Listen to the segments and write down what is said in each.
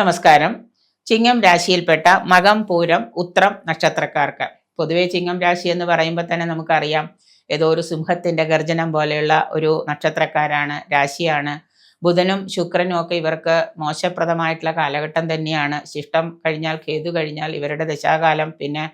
നമസ്കാരം. ചിങ്ങം രാശിയിൽപ്പെട്ട മകം പൂരം ഉത്രം നക്ഷത്രക്കാർക്ക്. പൊതുവേ ചിങ്ങം രാശി എന്ന് പറയുമ്പോൾ തന്നെ നമുക്കറിയാം. ഏതോ ഒരു സിംഹത്തിന്റെ ഗർജനം പോലെയുള്ള ഒരു നക്ഷത്രക്കാരാണ് രാശിയാണ്. ബുധനും ശുക്രനും ഒക്കെ ഇവർക്ക് മോശപ്രദമായിട്ടുള്ള കാലഘട്ടം തന്നെയാണ്. ശിഷ്ടം കഴിഞ്ഞാൽ കേതു കഴിഞ്ഞാൽ ഇവരുടെ ദശാകാലം പിന്നെ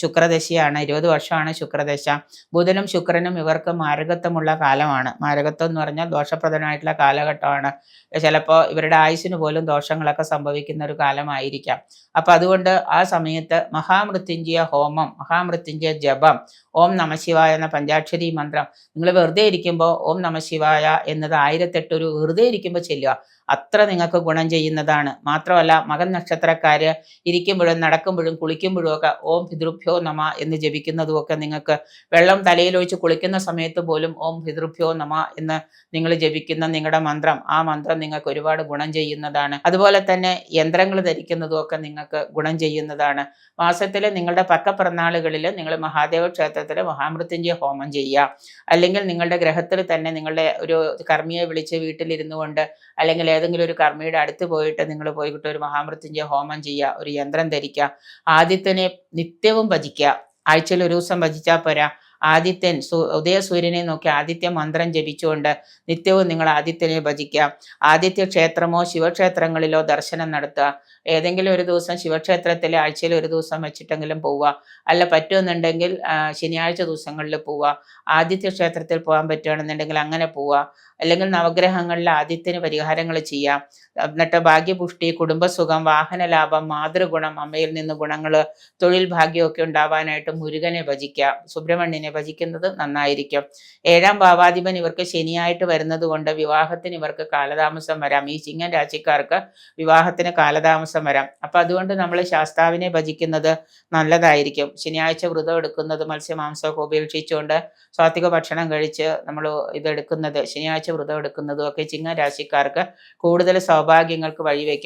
ശുക്രദശയാണ് ഇരുപത് വർഷമാണ് ശുക്രദശ. ബുധനും ശുക്രനും ഇവർക്ക് മാരകത്വമുള്ള കാലമാണ്. മാരകത്വം എന്ന് പറഞ്ഞാൽ ദോഷപ്രദമായിട്ടുള്ള കാലഘട്ടമാണ്. ചിലപ്പോൾ ഇവരുടെ ആയുസ്സിന് പോലും ദോഷങ്ങളൊക്കെ സംഭവിക്കുന്ന ഒരു കാലമായിരിക്കാം. അപ്പം അതുകൊണ്ട് ആ സമയത്ത് മഹാമൃത്യുഞ്ജയ ഹോമം മഹാമൃത്യുഞ്ജയ ജപം ഓം നമശിവായ എന്ന പഞ്ചാക്ഷരി മന്ത്രം നിങ്ങൾ വെറുതെ ഇരിക്കുമ്പോൾ ഓം നമശിവായ എന്നത് ആയിരത്തെട്ടൊരു വെറുതെ ഇരിക്കുമ്പോൾ ചെല്ലുക അത്ര നിങ്ങൾക്ക് ഗുണം ചെയ്യുന്നതാണ്. മാത്രമല്ല മകൻ നക്ഷത്രക്കാര് ഇരിക്കുമ്പോഴും നടക്കുമ്പോഴും കുളിക്കുമ്പോഴും ഒക്കെ ഓം പിതൃഭ്യോ നമ എന്ന് ജപിക്കുന്നതും ഒക്കെ നിങ്ങൾക്ക് വെള്ളം തലയിലൊഴിച്ച് കുളിക്കുന്ന സമയത്ത് പോലും ഓം പിതൃഭ്യോ നമ എന്ന് നിങ്ങൾ ജപിക്കുന്ന നിങ്ങളുടെ മന്ത്രം ആ മന്ത്രം നിങ്ങൾക്ക് ഒരുപാട് ഗുണം ചെയ്യുന്നതാണ്. അതുപോലെ തന്നെ യന്ത്രങ്ങൾ ധരിക്കുന്നതും ഒക്കെ നിങ്ങൾക്ക് ഗുണം ചെയ്യുന്നതാണ്. മാസത്തിൽ നിങ്ങളുടെ പക്കപ്പിറന്നാളുകളിൽ നിങ്ങൾ മഹാദേവ ക്ഷേത്രത്തിൽ മഹാമൃത്യുഞ്ജയ ഹോമം ചെയ്യുക. അല്ലെങ്കിൽ നിങ്ങളുടെ ഗ്രഹത്തിൽ തന്നെ നിങ്ങളുടെ ഒരു കർമ്മിയെ വിളിച്ച് വീട്ടിലിരുന്നു കൊണ്ട് അല്ലെങ്കിൽ ഏതെങ്കിലും ഒരു കർമ്മിയുടെ അടുത്ത് പോയിട്ട് നിങ്ങൾ പോയിട്ട് ഒരു മഹാമൃത്യുഞ്ജയ ഹോമം ചെയ്യുക ഒരു യന്ത്രം ധരിക്കുക ആദിത്യനെ നിത്യവും ഭജിക്കുക ആഴ്ചയിൽ ഒരു ദിവസം ഭജിച്ചാൽ പോരാ. ആദിത്യൻ ഉദയസൂര്യനെ നോക്കി ആദിത്യ മന്ത്രം ജപിച്ചുകൊണ്ട് നിത്യവും നിങ്ങൾ ആദിത്യനെ ഭജിക്കുക ആദിത്യ ക്ഷേത്രമോ ശിവക്ഷേത്രങ്ങളിലോ ദർശനം നടത്തുക. ഏതെങ്കിലും ഒരു ദിവസം ശിവക്ഷേത്രത്തിൽ ആഴ്ചയിൽ ഒരു ദിവസം വെച്ചിട്ടെങ്കിലും പോവുക. അല്ല പറ്റുമെന്നുണ്ടെങ്കിൽ ശനിയാഴ്ച ദിവസങ്ങളിൽ പോവുക. ആദിത്യ ക്ഷേത്രത്തിൽ പോകാൻ പറ്റുകയാണെന്നുണ്ടെങ്കിൽ അങ്ങനെ പോവുക. അല്ലെങ്കിൽ നവഗ്രഹങ്ങളിൽ ആദിത്യന് പരിഹാരങ്ങൾ ചെയ്യാം. എന്നിട്ട് ഭാഗ്യപുഷ്ടി കുടുംബസുഖം വാഹന ലാഭം മാതൃഗുണം അമ്മയിൽ നിന്ന് ഗുണങ്ങൾ തൊഴിൽ ഭാഗ്യമൊക്കെ ഉണ്ടാവാനായിട്ട് മുരുകനെ ഭജിക്കുക സുബ്രഹ്മണ്യനെ ഭജിക്കുന്നത് നന്നായിരിക്കും. ഏഴാം ഭാവാധിപൻ ഇവർക്ക് ശനിയായിട്ട് വരുന്നത് കൊണ്ട് വിവാഹത്തിന് ഇവർക്ക് കാലതാമസം വരാം. ഈ ചിങ്ങൻ രാശിക്കാർക്ക് വിവാഹത്തിന് കാലതാമസം വരാം. അപ്പൊ അതുകൊണ്ട് നമ്മൾ ശാസ്താവിനെ ഭജിക്കുന്നത് നല്ലതായിരിക്കും. ശനിയാഴ്ച വ്രതം എടുക്കുന്നത് മത്സ്യമാംസമൊക്കെ ഉപേക്ഷിച്ചുകൊണ്ട് സാത്വിക ഭക്ഷണം കഴിച്ച് നമ്മൾ ഇതെടുക്കുന്നത് ശനിയാഴ്ച വ്രതം എടുക്കുന്നതും ഒക്കെ ചിങ്ങ രാശിക്കാർക്ക് കൂടുതൽ സൗഭാഗ്യങ്ങൾക്ക് വഴിവെക്കും.